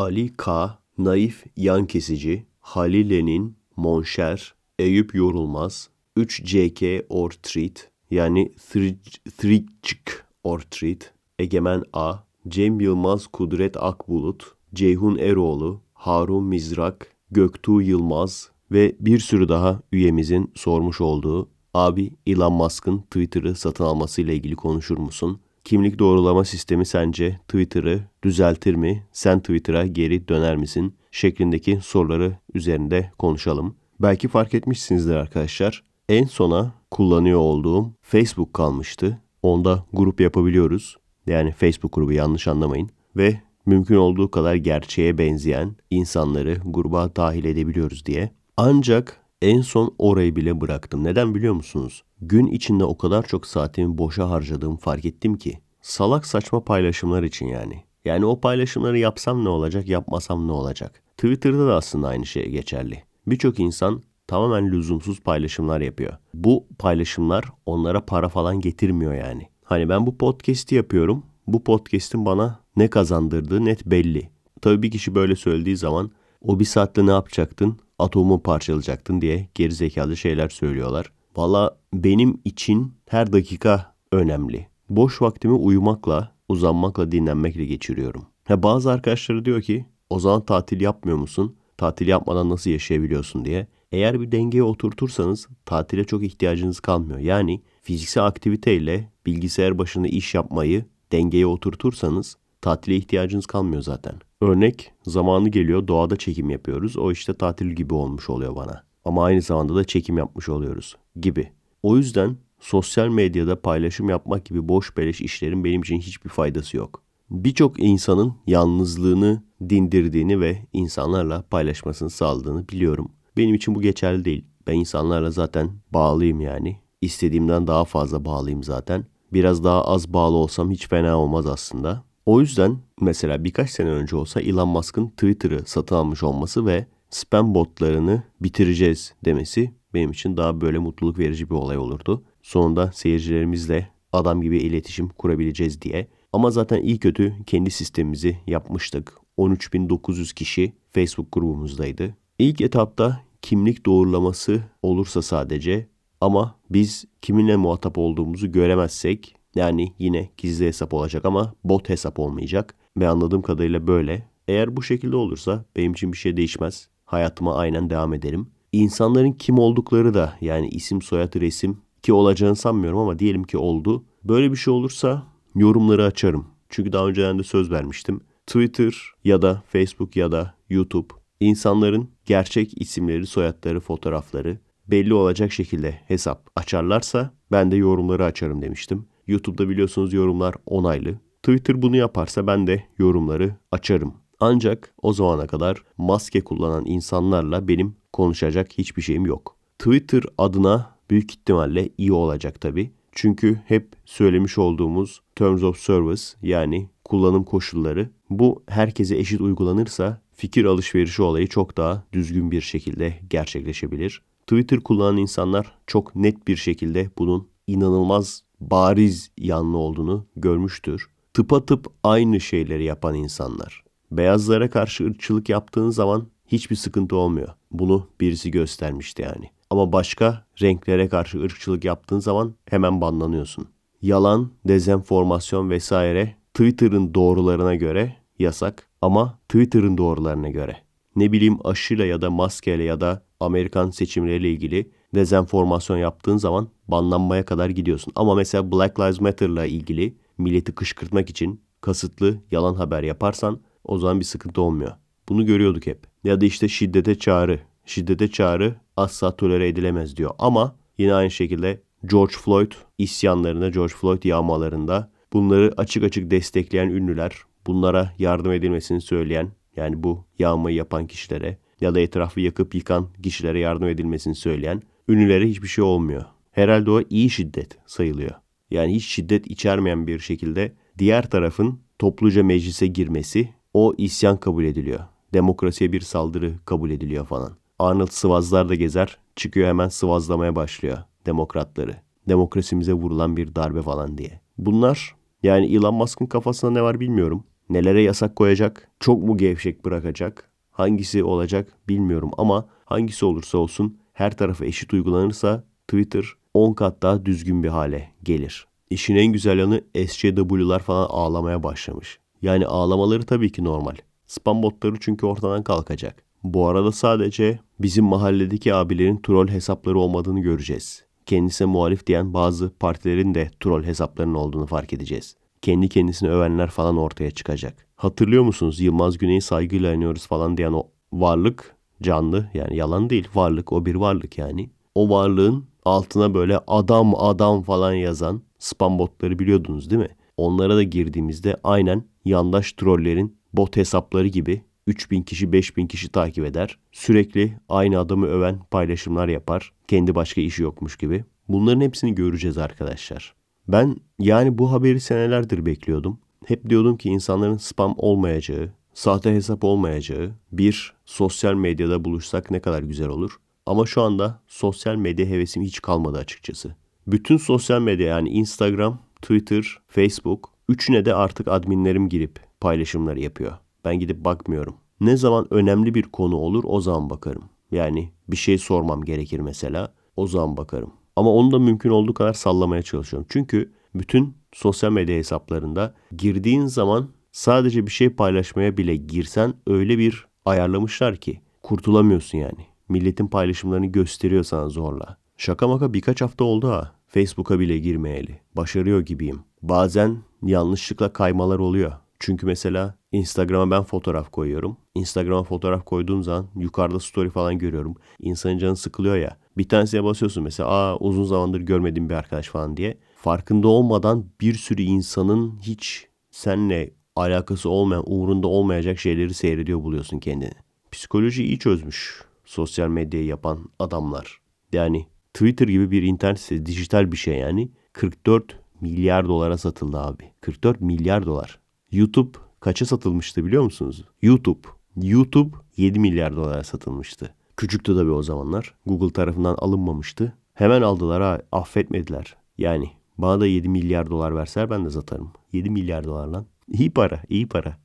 Ali K, Naif Yan Kesici, Halil Lenin, Monşer, Eyüp Yorulmaz, 3 JK Ortreat yani Thriçk Ortreat, Egemen A, Cem Yılmaz Kudret Akbulut, Ceyhun Eroğlu, Harun Mizrak, Göktuğ Yılmaz ve bir sürü daha üyemizin sormuş olduğu abi Elon Musk'ın Twitter'ı satın alması ile ilgili konuşur musun? Kimlik doğrulama sistemi sence Twitter'ı düzeltir mi? Sen Twitter'a geri döner misin? şeklindeki soruları üzerinde konuşalım. Belki fark etmişsinizdir arkadaşlar. En sona kullanıyor olduğum Facebook kalmıştı. Onda grup yapabiliyoruz. Yani Facebook grubu yanlış anlamayın. Ve mümkün olduğu kadar gerçeğe benzeyen insanları gruba dahil edebiliyoruz diye. Ancak en son orayı bile bıraktım. Neden biliyor musunuz? Gün içinde o kadar çok saatimi boşa harcadığımı fark ettim ki. Salak saçma paylaşımlar için yani. Yani o paylaşımları yapsam ne olacak, yapmasam ne olacak? Twitter'da da aslında aynı şey geçerli. Birçok insan tamamen lüzumsuz paylaşımlar yapıyor. Bu paylaşımlar onlara para falan getirmiyor yani. Hani ben bu podcast'i yapıyorum. Bu podcast'in bana ne kazandırdığı net belli. Tabii bir kişi böyle söylediği zaman o bir saatte ne yapacaktın? Atomu parçalayacaktın diye geri zekalı şeyler söylüyorlar. Valla benim için her dakika önemli. Boş vaktimi uyumakla, uzanmakla, dinlenmekle geçiriyorum. Ha, bazı arkadaşları diyor ki o zaman tatil yapmıyor musun? Tatil yapmadan nasıl yaşayabiliyorsun diye. Eğer bir dengeye oturtursanız tatile çok ihtiyacınız kalmıyor. Yani fiziksel aktiviteyle bilgisayar başında iş yapmayı dengeye oturtursanız tatile ihtiyacınız kalmıyor zaten. Örnek zamanı geliyor doğada çekim yapıyoruz. O işte tatil gibi olmuş oluyor bana. Ama aynı zamanda da çekim yapmış oluyoruz gibi. O yüzden sosyal medyada paylaşım yapmak gibi boş beleş işlerin benim için hiçbir faydası yok. Birçok insanın yalnızlığını dindirdiğini ve insanlarla paylaşmasını sağladığını biliyorum. Benim için bu geçerli değil. Ben insanlarla zaten bağlıyım yani. İstediğimden daha fazla bağlıyım zaten. Biraz daha az bağlı olsam hiç fena olmaz aslında. O yüzden mesela birkaç sene önce olsa Elon Musk'ın Twitter'ı satın almış olması ve spam botlarını bitireceğiz demesi benim için daha böyle mutluluk verici bir olay olurdu. Sonunda seyircilerimizle adam gibi iletişim kurabileceğiz diye. Ama zaten iyi kötü kendi sistemimizi yapmıştık. 13.900 kişi Facebook grubumuzdaydı. İlk etapta kimlik doğrulaması olursa sadece ama biz kiminle muhatap olduğumuzu göremezsek yani yine gizli hesap olacak ama bot hesap olmayacak ve anladığım kadarıyla böyle. Eğer bu şekilde olursa benim için bir şey değişmez. Hayatıma aynen devam ederim. İnsanların kim oldukları da yani isim, soyad, resim ki olacağını sanmıyorum ama diyelim ki oldu. Böyle bir şey olursa yorumları açarım. Çünkü daha önceden de söz vermiştim. Twitter ya da Facebook ya da YouTube insanların gerçek isimleri, soyadları, fotoğrafları belli olacak şekilde hesap açarlarsa ben de yorumları açarım demiştim. YouTube'da biliyorsunuz yorumlar onaylı. Twitter bunu yaparsa ben de yorumları açarım. Ancak o zamana kadar maske kullanan insanlarla benim konuşacak hiçbir şeyim yok. Twitter adına büyük ihtimalle iyi olacak tabi. Çünkü hep söylemiş olduğumuz Terms of Service yani kullanım koşulları bu herkese eşit uygulanırsa fikir alışverişi olayı çok daha düzgün bir şekilde gerçekleşebilir. Twitter kullanan insanlar çok net bir şekilde bunun inanılmaz bariz yanlı olduğunu görmüştür. Tıpa tıp aynı şeyleri yapan insanlar. Beyazlara karşı ırkçılık yaptığın zaman hiçbir sıkıntı olmuyor. Bunu birisi göstermişti yani. Ama başka renklere karşı ırkçılık yaptığın zaman hemen banlanıyorsun. Yalan, dezenformasyon vesaire Twitter'ın doğrularına göre yasak ama Twitter'ın doğrularına göre. Ne bileyim aşıyla ya da maskeyle ya da Amerikan seçimleriyle ilgili dezenformasyon yaptığın zaman banlanmaya kadar gidiyorsun. Ama mesela Black Lives Matter'la ilgili milleti kışkırtmak için kasıtlı yalan haber yaparsan o zaman bir sıkıntı olmuyor. Bunu görüyorduk hep. Ya da işte şiddete çağrı. Şiddete çağrı asla tolere edilemez diyor. Ama yine aynı şekilde George Floyd isyanlarında, George Floyd yağmalarında bunları açık açık destekleyen ünlüler, bunlara yardım edilmesini söyleyen yani bu yağmayı yapan kişilere ya da etrafı yakıp yıkan kişilere yardım edilmesini söyleyen ünlülere hiçbir şey olmuyor. Herhalde o iyi şiddet sayılıyor. Yani hiç şiddet içermeyen bir şekilde diğer tarafın topluca meclise girmesi o isyan kabul ediliyor. Demokrasiye bir saldırı kabul ediliyor falan. Arnold sıvazlar da gezer, çıkıyor hemen sıvazlamaya başlıyor demokratları. Demokrasimize vurulan bir darbe falan diye. Bunlar yani Elon Musk'ın kafasında ne var bilmiyorum. Nelere yasak koyacak? Çok mu gevşek bırakacak? Hangisi olacak bilmiyorum ama hangisi olursa olsun her tarafa eşit uygulanırsa Twitter 10 kat daha düzgün bir hale gelir. İşin en güzel yanı SCW'lar falan ağlamaya başlamış. Yani ağlamaları tabii ki normal. Spam botları çünkü ortadan kalkacak. Bu arada sadece bizim mahalledeki abilerin troll hesapları olmadığını göreceğiz. Kendisine muhalif diyen bazı partilerin de troll hesaplarının olduğunu fark edeceğiz. Kendi kendisini övenler falan ortaya çıkacak. Hatırlıyor musunuz Yılmaz Güney'i saygıyla anıyoruz falan diyen o varlık canlı yani yalan değil varlık o bir varlık yani. O varlığın altına böyle adam adam falan yazan spam botları biliyordunuz değil mi? Onlara da girdiğimizde aynen yandaş trollerin bot hesapları gibi 3000 kişi 5000 kişi takip eder. Sürekli aynı adamı öven paylaşımlar yapar. Kendi başka işi yokmuş gibi. Bunların hepsini göreceğiz arkadaşlar. Ben yani bu haberi senelerdir bekliyordum. Hep diyordum ki insanların spam olmayacağı, sahte hesap olmayacağı, bir sosyal medyada buluşsak ne kadar güzel olur. Ama şu anda sosyal medya hevesim hiç kalmadı açıkçası. Bütün sosyal medya yani Instagram, Twitter, Facebook, üçüne de artık adminlerim girip paylaşımları yapıyor. Ben gidip bakmıyorum. Ne zaman önemli bir konu olur o zaman bakarım. Yani bir şey sormam gerekir mesela o zaman bakarım. Ama onu da mümkün olduğu kadar sallamaya çalışıyorum. Çünkü bütün sosyal medya hesaplarında girdiğin zaman sadece bir şey paylaşmaya bile girsen öyle bir ayarlamışlar ki kurtulamıyorsun yani. Milletin paylaşımlarını gösteriyor sana zorla. Şaka maka birkaç hafta oldu ha. Facebook'a bile girmeyeli. Başarıyor gibiyim. Bazen yanlışlıkla kaymalar oluyor. Çünkü mesela Instagram'a ben fotoğraf koyuyorum. Instagram'a fotoğraf koyduğum zaman yukarıda story falan görüyorum. İnsanın canı sıkılıyor ya. Bir tanesine basıyorsun mesela aa uzun zamandır görmediğim bir arkadaş falan diye. Farkında olmadan bir sürü insanın hiç seninle alakası olmayan, umurunda olmayacak şeyleri seyrediyor buluyorsun kendini. Psikoloji iyi çözmüş sosyal medyayı yapan adamlar. Yani Twitter gibi bir internet sitesi, dijital bir şey yani. 44 milyar dolara satıldı abi. 44 milyar dolar. YouTube kaça satılmıştı biliyor musunuz? YouTube. YouTube 7 milyar dolara satılmıştı. Küçüktü tabii o zamanlar. Google tarafından alınmamıştı. Hemen aldılar ha affetmediler. Yani bana da 7 milyar dolar verseler ben de satarım. 7 milyar dolar lan. İyi para, iyi para.